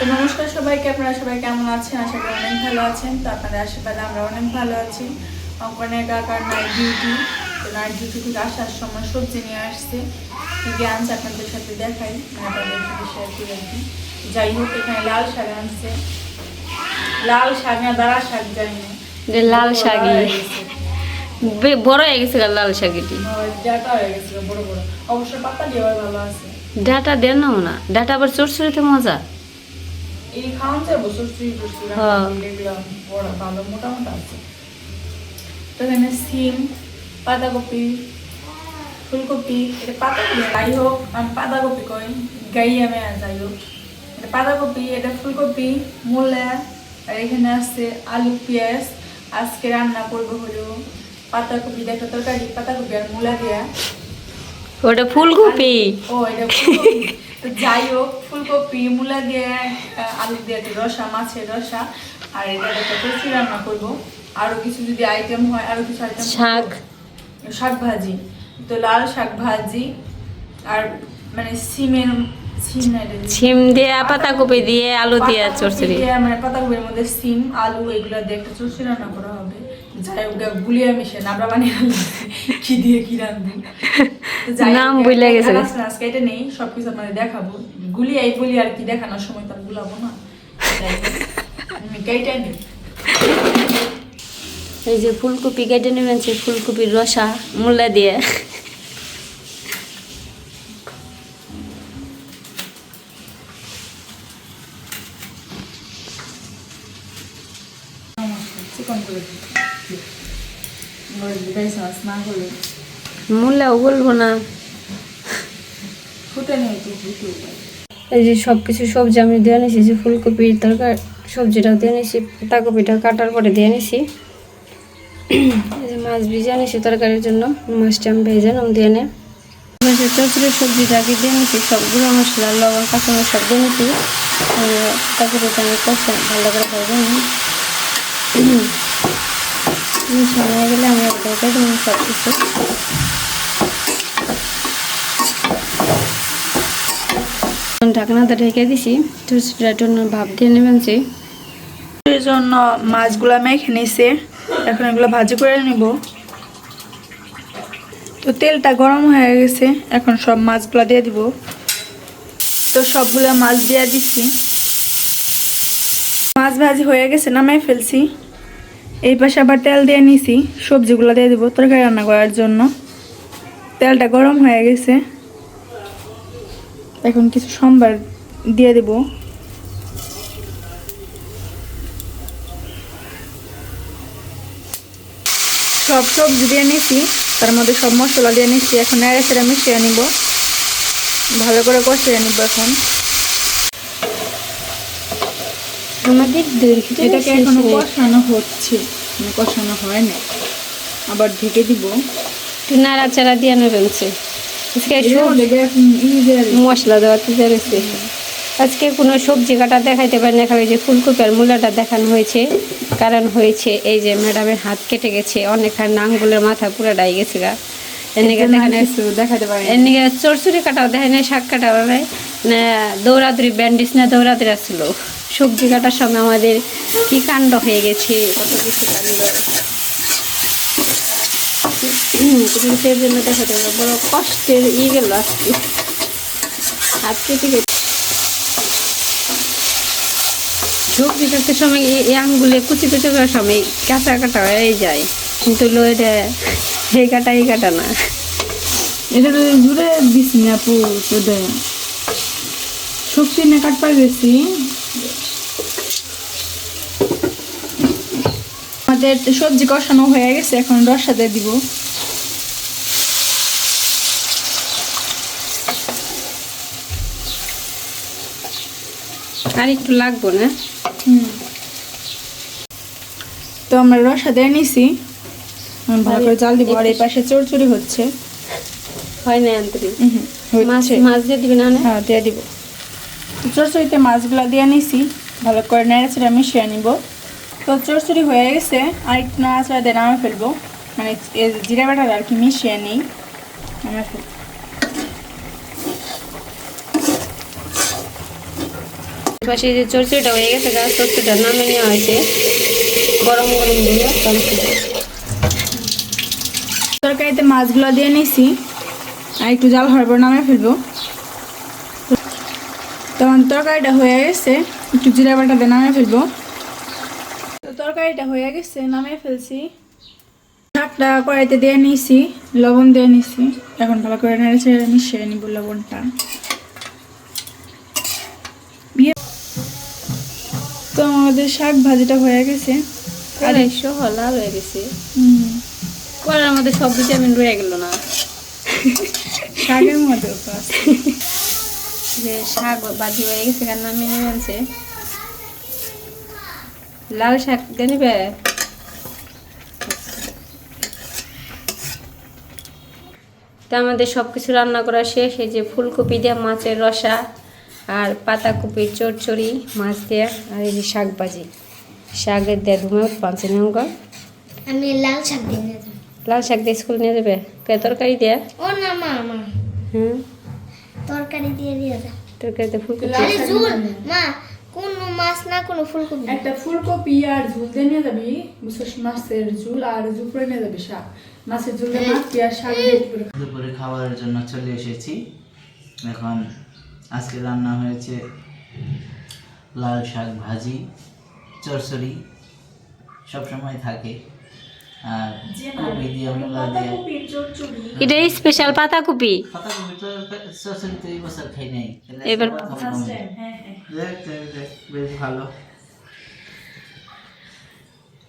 তো নমস্কার সবাইকে আপনারা সবাই কেমন আছেন? আশা করি অনেক ভালো আছেন। তো আপনাদের আশীর্বাদে আমরা অনেক ভালো আছি। অঙ্কনের কাকার নাইট ডিউটি তো নাইট ডিউটি থেকে আসার সময় সবজি নিয়ে আসছে। কি আনছে আপনাদের সাথে দেখাই মানে আপনাদের সাথে শেয়ার করি আর কি। যাই হোক এখানে লাল শাক আনছে। লাল শাক না দাঁড়া শাক যাই না। যে লাল শাকই। বড় হয়ে গেছে লাল শাকিটি ডাটা হয়ে গেছিল বড় বড়। অবশ্য পাতা দেওয়ার ভালো আছে। ডাটা দেন না ডাটা আবার চড়চড়িতে মজা। এই খাওয়ান বছর চুরি। বড় ভালো মোটা মোটা আছে। তো এখানে সিম পাতাকপি ফুলকপি এটা পাতাকপি যাই হোক আমি পাতাকপি কই গাই আমি যাই হোক। এটা পাতাকপি এটা ফুলকপি মূলা আর এখানে আছে আলু পেঁয়াজ। আজকে রান্না করব হলো পাতাকপি দেখো তরকারি পাতাকপি আর মূলা দেয়া। ওটা ফুলকপি। ও এটা ফুলকপি। তো যাই হোক ফুলকপি মূলা দিয়ে আলু দিয়ে রসা মাছের রসা আর এটা একটা রান্না করব। আরও কিছু যদি আইটেম হয় আরও কিছু আইটেম শাক। শাক ভাজি। তো লাল শাক ভাজি আর মানে সিমের সিম? দিয়ে। পাতাকপি দিয়ে আলু দিয়ে দিয়ে, মানে পাতাকপির মধ্যে সিম আলু এগুলো দিয়ে একটা চচড়ি রান্না করা হবে। যাই হোক গুলিয়া মিশে আমরা বানিয়ে কি দিয়ে কি রান্ধবো তো যাই হোক, নাম ভুলে গেছে। আজকে আজকে এটা নেই সবকিছু আপনাদের দেখাবো। গুলি এই বলি আর কি দেখানোর সময় তো গুলাবো না। নিই। এই যে ফুলকপি কেটে নেবেন ফুলকপির রসা মূলা দিয়ে। মূলাও বলব না। এই যে সব কিছু সবজি আমি দিয়ে নিয়েছি যে ফুলকপির তরকারি সবজিটাও দিয়ে নিয়েছি পাতাকপিটা কাটার পরে দিয়ে নিয়েছি এই যে মাছ ভিজে নিয়েছি তরকারির জন্য মাছটা আমি ভেজে নাম দিয়ে নে। এবার চচড়ের সবজিটাকে দিয়ে নিয়েছি সবগুলো মশলা লবণ কাঁচামরিচ সব দিয়ে নিয়েছি পাতাকপিটা আমি কষে ভালো করে ভেজে নিই হয়ে গেলে আমি সব কিছু ঢাকনাটা ঢেকে দিছি চচড়িটার জন্য ভাব দিয়ে নেবেন যে এই জন্য মাছগুলো মেখে নিছে, এখন এগুলো ভাজি করে নিব। তো তেলটা গরম হয়ে গেছে, এখন সব মাছগুলো দিয়ে দিব। তো সবগুলো মাছ দিয়ে দিচ্ছি। মাছ ভাজি হয়ে গেছে, নামাই ফেলছি। এই পাশে আবার তেল দিয়ে নিছি, সবজিগুলো দিয়ে দিব তরকারি রান্না করার জন্য। তেলটা গরম হয়ে গেছে। এখন কিছু সম্বার দিয়ে দেবো। সব সবজি দিয়ে নিছি তার মধ্যে সব মশলা দিয়ে নিচ্ছি এখন নেড়ে সেড়ে মিশিয়ে নিব। ভালো করে কষিয়ে নিব এখন। আমাদের এটাকে এখনও কষানো হচ্ছে মানে কষানো হয় না আবার ঢেকে দিব। নাড়াচাড়া দিয়ে নেবেন মশলা দেওয়াতে আজকে কোনো সবজি কাটা দেখাইতে পারি না খালি যে ফুলকপি আর মূলাটা দেখানো হয়েছে। কারণ হয়েছে এই যে ম্যাডামের হাত কেটে গেছে অনেকখান আঙ্গুলের মাথা পুরো ডাই গেছে গা। এনেকে না। চরচুরি কাটাও দেখে নাই শাক কাটাও নাই। না দৌড়াদৌড়ি ব্যান্ডিস না দৌড়াদৌড়ি আসছিল সবজি কাটার সময় আমাদের কি কাণ্ড হয়ে গেছে কত কিছু কাণ্ড। বড় কষ্টের ই গেল আজকে। কেটে গেছে সবজি সময় এই আঙ্গুলে কুচি কুচি করার সময় কাঁচা কাটা হয়ে যায়। কিন্তু এটা এই কাটা এই কাটা না। এটা জুড়ে দিছি না আপু তো দে শক্তি না কাটপা গেছি। আমাদের সবজি কষানো হয়ে গেছে, এখন রসা দিয়ে দিব। আর একটু লাগবো না? তো আমরা রসা দিয়ে নিছি। ভালো করে জাল দিব আর এই পাশে চড়চড়ি হচ্ছে। হয় না আন্তরিক মাছ মাছ দিয়ে দিবি না? হ্যাঁ দিয়ে দিব। চড়চড়িতে মাছগুলো দিয়ে নিছি। ভালো করে নেড়েচড়ে মিশিয়ে নিব। তো চড়চড়ি হয়ে গেছে। আর একটু নাড়াচড়া দিয়ে নামে ফেলব। মানে জিরা বাটার আর কি মিশিয়ে নিই। নামে ফেলব। পাশে যে চরচড়িটা হয়ে গেছে গা চরচড়িটা নামে নেওয়া হয়েছে। গরম গরম দিয়ে তরকারি তরকারিতে মাছগুলো দিয়ে নিছি, আর একটু জাল হওয়ার পর নামে ফেলব। তখন তরকারিটা হয়ে গেছে, একটু জিরা বাটা দিয়ে নামে ফেলব। তো তরকারিটা হয়ে গেছে নামে ফেলছি। শাকটা কড়াইতে দিয়ে নিয়েছি লবণ দিয়ে নিছি। এখন ভালো করে নেড়ে মিশিয়ে নিব লবণটা। তো আমাদের শাক ভাজিটা হয়ে গেছে। আর এসো লাল হয়ে গেছে। হুম, করার মধ্যে সব ভিটামিন রয়ে গেল না। শাকের মধ্যে যে শাক বাজি হয়ে গেছে কারণ আমি নিয়ে লাল শাক দিয়ে নিবে? তো আমাদের সব কিছু রান্না করা শেষ এই যে ফুলকপি দিয়ে মাছের রসা। আর পাতাকপির চচ্চড়ি মাছ দিয়ে আর এই যে শাক ভাজি শাকের দিয়ে ধুমে পাঁচে নৌকা আমি লাল শাক দিয়ে লাল শাক দিয়ে স্কুল নিয়ে যাবে? কে তরকারি দিয়ে? ও না মা মা। হুম? তরকারি দিয়ে দিয়ে দাও তরকারিতে ফুলকপি। আরে ঝুল মা কোনো মাছ না কোনো ফুলকপি। একটা ফুলকপি আর ঝুল দিয়ে নিয়ে যাবি বুঝছিস? মাছের ঝুল আর ঝুপড়ে নিয়ে যাবি শাক। মাছের ঝুল দিয়ে মাছ দিয়ে শাক দিয়ে দুপুরে খাবারের জন্য চলে এসেছি। এখন আজকে রান্না হয়েছে লাল শাক ভাজি চরচড়ি সবসময় থাকে। আর কপি দিয়ে মূলা দিয়ে এটা স্পেশাল পাতাকপি? পাতাকপি তো চরচড়ি তো এই বছর খাই নাই। এবার- দেখ, দেখ, বেশ ভালো ওই তো আমার এত বড় সর্বনাশ চরচড়ি।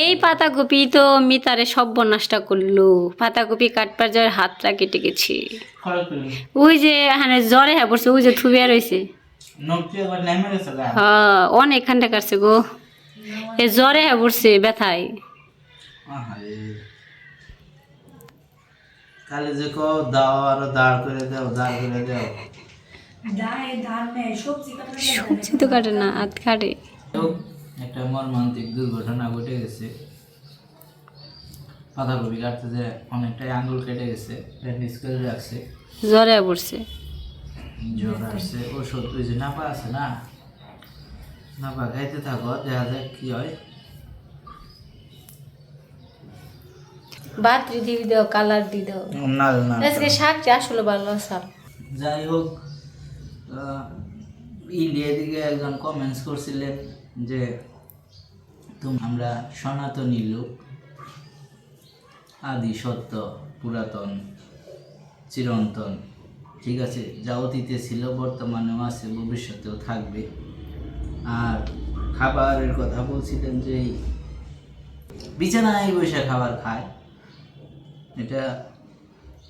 এই পাতাকপি তো মিতারে সর্বনাশটা করল। পাতাকপি কাটবার জ্বর হাতটা কেটে গেছে। ওই যে এখানে জ্বরে হ্যাঁ পড়ছে ওই যে থুবিয়া রয়েছে হ্যাঁ অনেকখানটা কাটছে গো। এ জ্বরে হ্যাঁ পড়ছে ব্যথায়। কালে যে কও দাও আরও দাঁড় করে দাও দাঁড় করে দাও। দায় ধান নেই সবজি তো কাটে না হাত কাটে। একটা মর্মান্তিক দুর্ঘটনা ঘটে গেছে। পাতাকপি কাটতে যে অনেকটাই আঙুল কেটে গেছে ব্যান্ডেজ করে রাখছে। জ্বরে পড়ছে। জ্বর আসছে ওষুধ ওই যে নাপা আছে না? নাপা খাইতে থাকো দেখা যাক কি হয়। বাতরি দিয়ে দাও কালার দিয়ে দাও। না না আজকে শাকটা আসলে ভালো সাল যাই হোক ইন্ডিয়া দিকে একজন কমেন্টস করছিলেন যে তুমি আমরা সনাতনী লোক, আদি, সত্য, পুরাতন, চিরন্তন, ঠিক আছে? যা অতীতে ছিল, বর্তমানেও আছে, ভবিষ্যতেও থাকবে। আর খাবারের কথা বলছিলেন যে বিছানায় বসে খাবার খায়। এটা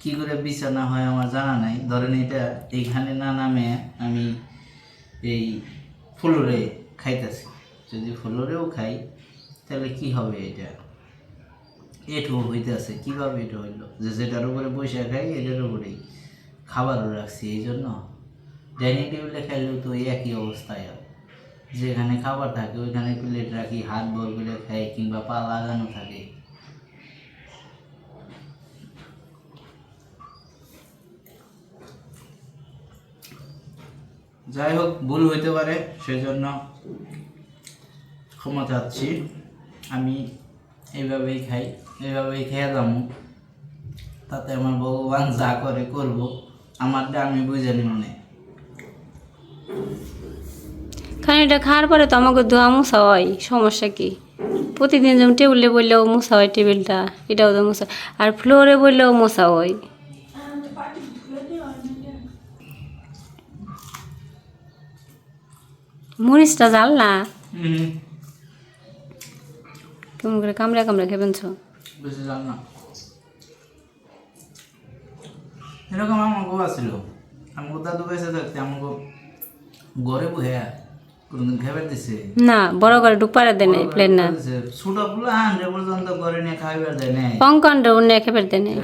কি করে বিছানা হয় আমার জানা নাই। ধরেন এটা এইখানে না নামে আমি এই ফ্লোরে খাইতেছি। যদি ফ্লোরেও খাই তাহলে কি হবে এটা? এটু হইতেছে কীভাবে এটা হইল? যে যেটার উপরে বসে খাই, এটার উপরেই খাবারও রাখছি, এই জন্য? ডাইনিং টেবিলে খাইলেও তো একই অবস্থায়। যেখানে খাবার থাকে, ওইখানে প্লেট রাখি, হাত বল করে খাই, কিংবা পা লাগানো থাকে। যাই হোক, ভুল হইতে পারে, সেজন্য ক্ষমা চাচ্ছি। আমি এইভাবেই খাই এইভাবেই খেয়ে যাব। তাতে আমার ভগবান যা করে করব আমারটা আমি বুঝে নিব না। কারণ এটা খাওয়ার পরে তো আমাকে ধোয়া মুছা হয় সমস্যা কি? প্রতিদিন যেমন টেবিলে বললেও মুছা হয় টেবিলটা এটাও তো মুছা আর ফ্লোরে বললেও মোছা হয়। মরিচটা জাল না? কেমন করে কামড়া কামড়া খেবেন ছো বেশি জান না। এরকম আমাকে আমাকে দাদু বেঁচে থাকতে আমাকে ঘরে বহে কোনদিন খাবার দিছে না বড় করে ডুপারে দেয় নাই প্লেন না। ছোটগুলো আনলে পর্যন্ত ঘরে নিয়ে খাইবার দেয় নাই। পঙ্কন্ড উন্নে খেপের দেয় নাই।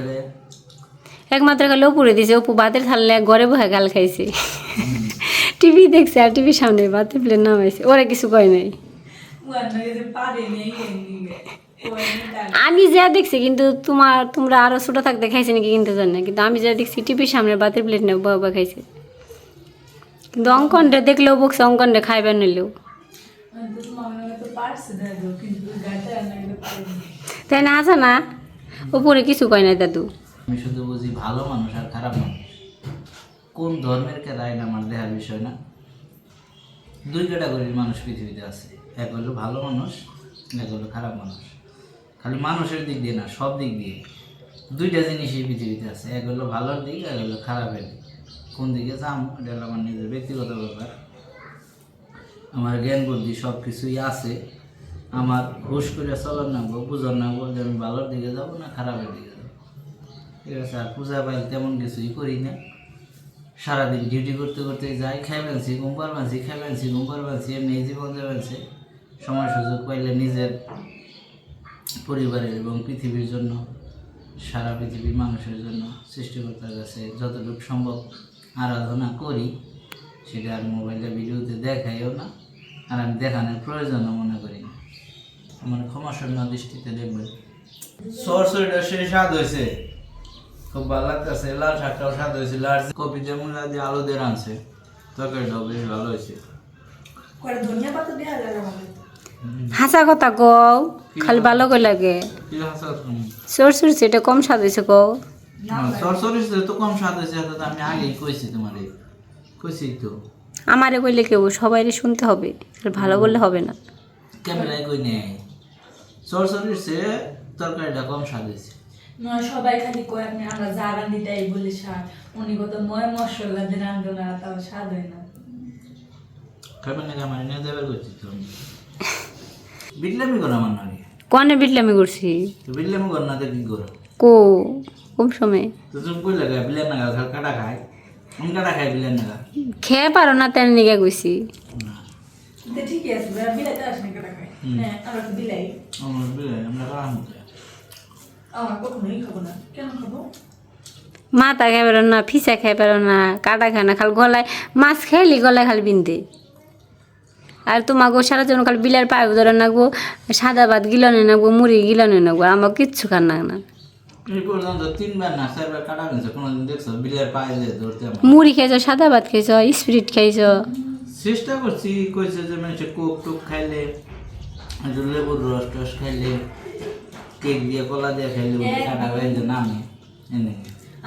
একমাত্র খালি উপরে দিছে। অপু বাতের থাললে ঘরে বহে গাল খাইছে। টিভি দেখছে আর টিভির সামনে বাতের প্লেন নামাইছে। ওরা কিছু কয় নাই। আমি যা দেখছি কিন্তু তোমার তোমরা আরও ছোট থাকতে খাইছে নাকি কিন্তু জানি না কিন্তু আমি যা দেখছি টিভির সামনে বাতের প্লেট না বাবা খাইছে। কিন্তু অঙ্কনটা দেখলেও বকছে অঙ্কনটা খাইবে নিলেও তাই না আছে না? উপরে কিছু কয় না দাদু। আমি শুধু বুঝি ভালো মানুষ আর খারাপ মানুষ। কোন ধর্মের কে রায় না আমার দেহার বিষয় না? দুই ক্যাটাগরির মানুষ পৃথিবীতে আছে। এক হলো ভালো মানুষ, এক হলো খারাপ মানুষ। খালি মানুষের দিক দিয়ে না, সব দিক দিয়ে। দুইটা জিনিসই পৃথিবীতে আছে, এক হলো ভালোর দিক এক হলো খারাপের দিক। কোন দিকে যাম, এটা হলো আমার নিজের ব্যক্তিগত ব্যাপার। আমার জ্ঞান বুদ্ধি সব কিছুই আছে। আমার হুশ করে চলার নাগবো বুঝার নাগবো যে আমি ভালোর দিকে যাব না খারাপের দিকে যাব। ঠিক আছে, আর পূজা পাইল তেমন কিছুই করি না। সারাদিন ডিউটি করতে করতে যাই, খাই বানছি ঘুম পার বানছি খাই বানছি ঘুম পার বানছি এমনি জীবন যাবেনছে সময় সুযোগ পাইলে নিজের পরিবারের এবং পৃথিবীর জন্য সারা পৃথিবীর মানুষের জন্য সৃষ্টিকর্তার কাছে যতটুকু সম্ভব আরাধনা করি সেটা আর মোবাইলে ভিডিওতে দেখাইও না আর আমি দেখানোর প্রয়োজনও মনে করি না। আমার ক্ষমাশূন্য দৃষ্টিতে দেখবেন। সরসরিটা সে স্বাদ হয়েছে খুব ভালো লাগতেছে লাল শাকটাও স্বাদ হয়েছে লাল কপি যেমন দিয়ে আলু দিয়ে রাঁধছে। তরকারিটাও বেশ ভালো হয়েছে ধনিয়া পাতা দেওয়া হাসা কথা কও খালি ভালো করে লাগে? কি হাসা সর সর সেটা কম স্বাদ হয়েছে কও। সরসরি তো কম স্বাদ হয়েছে এটা তো আমি আগেই কইছি তোমারে। কইছি তো। আমারে কইলে কেউ সবাই শুনতে হবে ভালো বললে হবে না। ক্যামেরায় কই নেই। সরসরির সে তরকারিটা কম স্বাদ হয়েছে সবাই খালি কয় আপনি আমরা যা রান্ধি তাই বলে স্বাদ। উনি কত ময় মশলা দিয়ে রান্ধো না তাও স্বাদ হয় না। ক্যামেরা ক্যামেরা নিয়ে দেবার করছি তো। বিটলামি করো আমার নাকি কনে বিটলামি করছি? তো বিটলামি কর না তো কি করো? কো কম সময়? তো তুমি কই লাগা বিলেন খাল কাটা খায়। আমি কাটা খাই বিলেন নাগা খেয়ে পারো না তেন নিগে না। ঠিকই আছে বিলাইতে আসেনি কেটে খাই হ্যাঁ আমরা তো বিলাই। আমার আমরা না। মাথা খাই পারো না ফিসা খাই পারো না কাটা খায় না খালি গলায় মাছ খাইলি গলায় খালি বিনতে। আর তোমাকে সারা জন্য খালি বিলার পায়ে ধরে নাকবো সাদা ভাত গিলানে নাকবো মুড়ি গিলানে নাকবো আমার কিচ্ছু খান না না। মুড়ি খাইছ সাদা ভাত খাইছ স্পিরিট খাইছ। চেষ্টা করছি কইছে যে মানুষে কোক টোক খাইলে লেবুর রস টস খাইলে কেক দিয়ে কলা দিয়ে খাইলে কাটা যে নামে এনে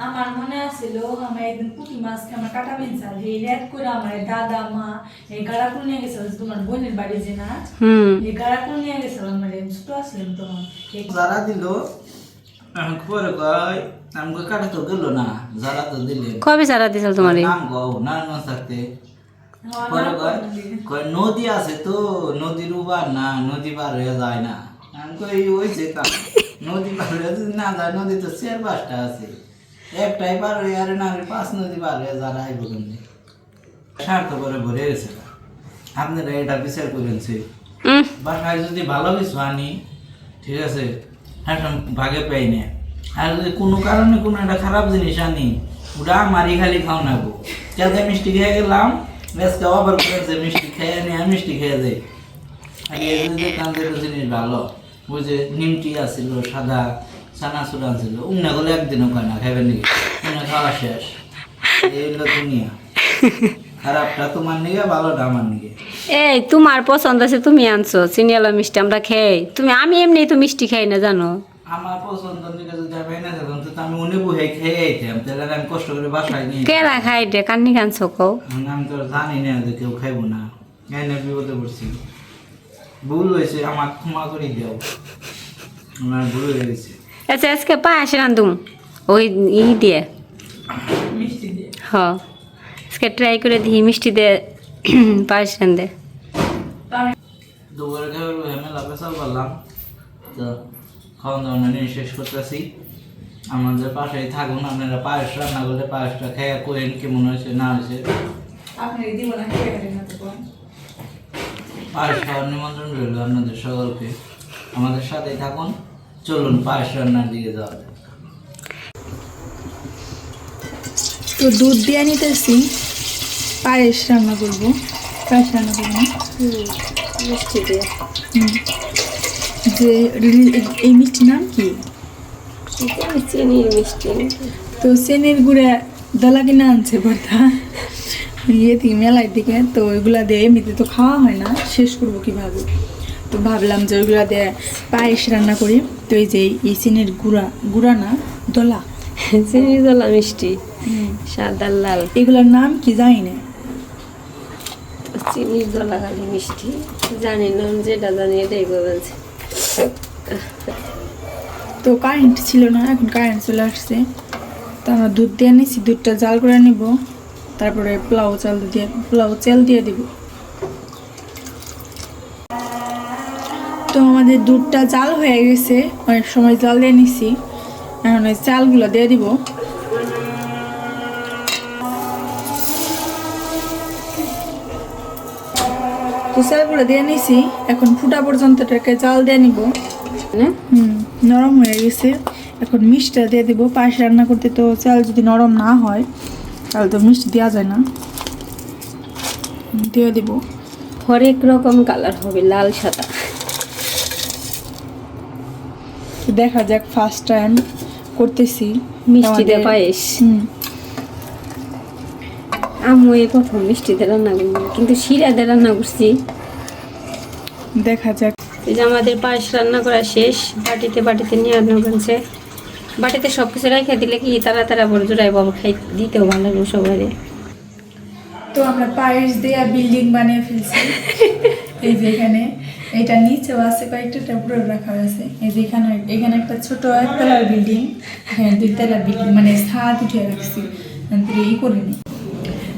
আমার মনে আছিল আমার একদিন পুঁটি মাছ আমার কাটা বেঞ্চাল এই রেড করে আমার দাদা মা এই গাড়াকুল নিয়ে গেছিল তোমার বোনের বাড়ি যে না? এই গাড়াকুল নিয়ে গেছিল আমার ছোট আসলাম তখন যারা দিল পরে কয় আমাকে কাটা তো গেল না যারা তো দিলেন কবে সারা দিছিল তোমার নাম গাও নারায়ণগঞ্জ থাকতে। পরে কয় কয় নদী আছে তো নদীর উবার না নদী পার হয়ে যায় না। আমি কই কাম নদী পার হয়ে যদি না যায় নদী তো চার পাঁচটা আছে। একটাই পার হয়ে আরে না আমি পাঁচ নদী পার হয়ে যারা আইব কেমনি? স্বার্থ করে ভরে গেছে আপনারা এটা বিচার করেছে উম, বাসায় যদি ভালো কিছু আনি ঠিক আছে ভাগে পাই না। আর যদি কোনো কারণে কোনো একটা খারাপ জিনিস আনি ওটা মারি খালি খাও না গো। যাতে মিষ্টি খেয়ে গেলাম আজকে অফার করেছে মিষ্টি খেয়ে আনি আর মিষ্টি খেয়ে যাই। এই যে থেকে জিনিস ভালো ওই যে নিমটি আছিল সাদা। চানা চুরা ছিল উন্না গুলো একদিনও খায় না খাইবেন নাকি? খাওয়া শেষ। এই হলো দুনিয়া। খারাপটা তোমার নিগে ভালোটা আমার নিগে এই তোমার পছন্দ আছে তুমি আনছো চিনিয়ালা মিষ্টি আমরা খাই তুমি আমি এমনি তো মিষ্টি খাই না জানো? আমার পছন্দ নিকে যদি আমি এনে দিতাম তো আমি উনি বহে খেয়ে আইতাম। তাহলে আমি কষ্ট করে বাসায় নিয়ে কেরা খাই রে কান্নি কও? আমি তো জানি না যে কেউ খাইবো না। এনে বিপদে পড়ছি। ভুল হয়েছে আমার ক্ষমা করে দাও। আমার ভুল হয়ে গেছে। আচ্ছা আজকে পায়েস রান্ধুম ওই ই দিয়ে। মিষ্টি দিয়ে? হ। আজকে ট্রাই করে দিই মিষ্টি দিয়ে পায়েস দুপুরে খাবার পেশাল করলাম। তো খাওয়া দাওয়া নিয়ে শেষ করতেছি। আমাদের পাশেই থাকুন আপনারা পায়েস রান্না করলে পায়েসটা খেয়ে কেমন হয়েছে না হয়েছে। পায়েস খাওয়ার নিমন্ত্রণ রইল আপনাদের সকলকে। আমাদের সাথেই থাকুন। চলুন পায়েস রান্নার দিকে যাওয়া যাক। তো দুধ দিয়ে নিতেছি পায়েস রান্না করব। পায়েস রান্না করব না? মিষ্টি দিয়ে। যে এই মিষ্টির নাম কি? চিনি মিষ্টি। তো চেনের গুঁড়া দলা কিনে আনছে বর্তা ইয়ে থেকে মেলার দিকে তো ওইগুলা দিয়ে এমনিতে তো খাওয়া হয় না। শেষ করব কীভাবে? তো ভাবলাম যে ওইগুলা দিয়ে পায়েস রান্না করি। তো এই যে এই চিনির গুঁড়া গুঁড়া না দোলা। চিনি দলা মিষ্টি সাদা লাল। এগুলোর নাম কি জানি না। চিনির দলা খালি মিষ্টি জানি না যেটা জানি এটাই বলছে তো কারেন্ট ছিল না এখন কারেন্ট চলে আসছে। তো আমরা দুধ দিয়ে নিছি দুধটা জাল করে নিব। তারপরে পোলাও চাল দিয়ে পোলাও চাল দিয়ে দিব। তো আমাদের দুধটা জাল হয়ে গেছে অনেক সময় জাল দিয়ে নিছি। এখন ওই চালগুলো দিয়ে দিব। তো চালগুলো দিয়ে নিছি এখন ফুটা পর্যন্ত এটাকে জাল দিয়ে নিব। হুম নরম হয়ে গেছে। এখন মিষ্টিটা দিয়ে দেবো। পায়েস রান্না করতে তো চাল যদি নরম না হয় তাহলে তো মিষ্টি দেওয়া যায় না। দিয়ে দেবো। হরেক রকম কালার হবে লাল সাদা তো দেখা যাক ফার্স্ট টাইম করতেছি। মিষ্টি দিয়ে পায়েস। আম্মু এই প্রথম মিষ্টি দিয়ে রান্না করব কিন্তু শিরা দিয়ে রান্না করছি। দেখা যাক। এই যে আমাদের পায়েস রান্না করা শেষ বাটিতে বাটিতে নিয়ে আনা করেছে বাটিতে সব কিছু রেখে দিলে কি তারা তারা বড় জোড়াই বাবা খাই দিতেও ভালো লাগবে সবাই তো আমরা পায়েস দিয়ে বিল্ডিং বানিয়ে ফেলছি। এই যে এখানে, এটা নিচেও আছে কয়েকটা উপরে রাখা হয়েছে। এই যে এখানে এখানে একটা ছোট একতলার বিল্ডিং। এখানে দুইতলার বিল্ডিং মানে ছাদ উঠে রাখছি। ই করিনি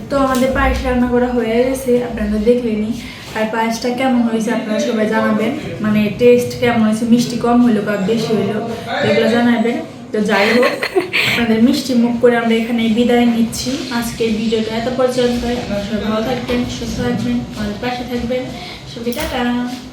তো আমাদের পায়েস রান্না করা হয়ে গেছে, আপনারা দেখলেনি আর পায়েসটা কেমন হয়েছে আপনারা সবাই জানাবেন। মানে টেস্ট কেমন হয়েছে, মিষ্টি কম হলো বা বেশি হইল, এগুলো জানাবেন। তো যাই হোক, আপনাদের মিষ্টি মুখ করে আমরা এখানে বিদায় নিচ্ছি। আজকের ভিডিওটা এত পর্যন্ত আপনারা সবাই ভালো থাকবেন, সুস্থ থাকবেন, আমাদের পাশে থাকবেন। টাটা